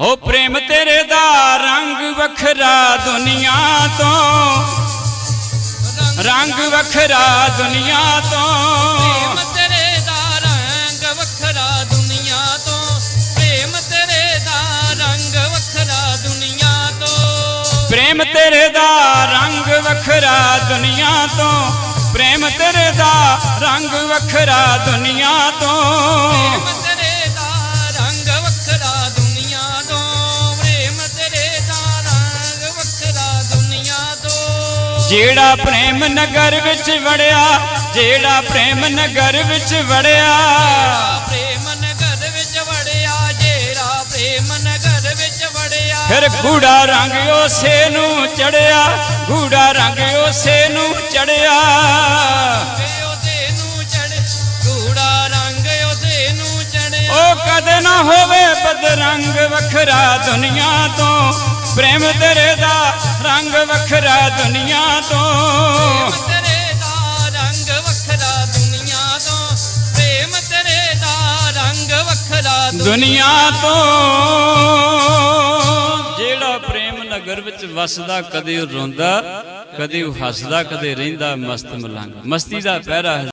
ਓ ਪ੍ਰੇਮ ਤੇਰੇ ਦਾ ਰੰਗ ਵੱਖਰਾ ਦੁਨੀਆ ਤੋਂ। ਰੰਗ ਵੱਖਰਾ ਦੁਨੀਆ ਤੋਂ। ਪ੍ਰੇਮ ਤੇਰੇ ਦਾ ਰੰਗ ਵੱਖਰਾ ਦੁਨੀਆ ਤੋਂ। ਪ੍ਰੇਮ ਤੇਰੇ ਦਾ ਰੰਗ ਵੱਖਰਾ ਦੁਨੀਆ ਤੋਂ। ਪ੍ਰੇਮ ਤੇਰੇ ਦਾ ਰੰਗ ਵੱਖਰਾ ਦੁਨੀਆ ਤੋਂ। ਪ੍ਰੇਮ ਤੇਰੇ ਦਾ ਰੰਗ ਵੱਖਰਾ ਦੁਨੀਆ ਤੋਂ। ਜਿਹੜਾ ਪ੍ਰੇਮ ਨਗਰ ਵਿੱਚ ਵੜਿਆ ਜਿਹੜਾ ਪ੍ਰੇਮ ਨਗਰ ਵਿੱਚ ਵੜਿਆ। ਪ੍ਰੇਮ ਨਗਰ ਵਿੱਚ ਵੜਿਆ ਜਿਹੜਾ ਪ੍ਰੇਮ ਨਗਰ ਵਿੱਚ ਵੜਿਆ। ਫਿਰ ਗੂੜਾ ਰੰਗ ਉਸੇ ਨੂੰ ਚੜਿਆ ਗੂੜਾ ਰੰਗ ਉਸੇ ਨੂੰ ਚੜਿਆ। ਰੰਗ ਉਹਦੇ ਨੂੰ ਚੜੇ ਗੂੜਾ ਰੰਗ ਉਹਦੇ ਨੂੰ ਚੜਿਆ ਉਹ ਕਦੇ ਨਾ ਹੋਵੇ ਬਦਰੰਗ ਵੱਖਰਾ ਦੁਨੀਆ ਤੋਂ ਪ੍ਰੇਮ ਤੇਰੇ ਦਾ ਰੰਗ ਵੱਖਰਾ ਦੁਨੀਆ ਤੋਂ। ਤੇਰੇ ਦਾ ਰੰਗ ਵੱਖਰਾ ਦੁਨੀਆ ਤੋਂ। ਪ੍ਰੇਮ ਤੇਰੇ ਦਾ ਰੰਗ ਵੱਖਰਾ ਦੁਨੀਆ ਤੋਂ। ਜਿਹੜਾ ਪ੍ਰੇਮ ਨਗਰ ਵਿੱਚ ਵਸਦਾ ਕਦੇ ਉਹ ਰੋਂਦਾ ਕਦੇ ਉਹ ਹੱਸਦਾ ਕਦੇ ਰਹਿੰਦਾ ਮਸਤ ਮਲੰਗ। ਮਸਤੀ ਦਾ ਪਹਿਰਾ